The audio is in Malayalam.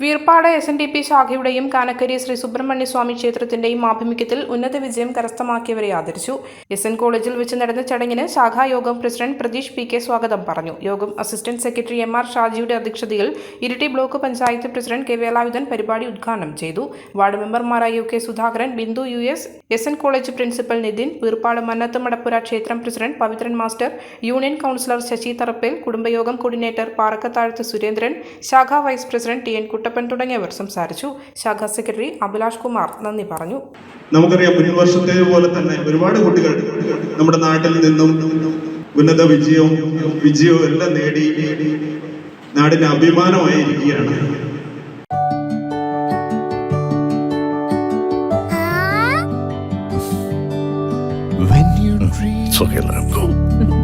Veerppad S N D P ശാഖയുടെയും Kanakkari Shri Subrahmanya Swami ക്ഷേത്രത്തിന്റെയും ആഭിമുഖ്യത്തിൽ ഉന്നത വിജയം കരസ്ഥമാക്കിയവരെ ആദരിച്ചു. എസ് എൻ കോളേജിൽ വെച്ച് നടന്ന ചടങ്ങിന് ശാഖായോഗം പ്രസിഡന്റ് പ്രതീഷ് പി കെ സ്വാഗതം പറഞ്ഞു. യോഗം അസിസ്റ്റന്റ് സെക്രട്ടറി എം ആർ ഷാജിയുടെ അധ്യക്ഷതയിൽ Iritty block panchayat president K Velayudhan പരിപാടി ഉദ്ഘാടനം ചെയ്തു. വാർഡ് മെമ്പർമാരായ U K Sudhakaran Bindu U S S N college principal Nithin Veerppad Mannath Madappura ക്ഷേത്രം president Pavithran master union councillor Sasi Tharappel കുടുംബയോഗം coordinator Parakkathazhath Surendran ശാഖാ vice president T N Kuttappan തുടങ്ങിയവർ സംസാരിച്ചു. ശാഖാ സെക്രട്ടറി അഭിലാഷ് കുമാർ നന്ദി പറഞ്ഞു. നമുക്കറിയാം മുൻ വർഷത്തെ പോലെ തന്നെ ഒരുപാട് കുട്ടികൾ നമ്മുടെ നാട്ടിൽ നിന്നും ഉന്നത വിജയവും വിജയവും എല്ലാം നേടി നാടിന് അഭിമാനമായിരിക്കുകയാണ്. When you dream.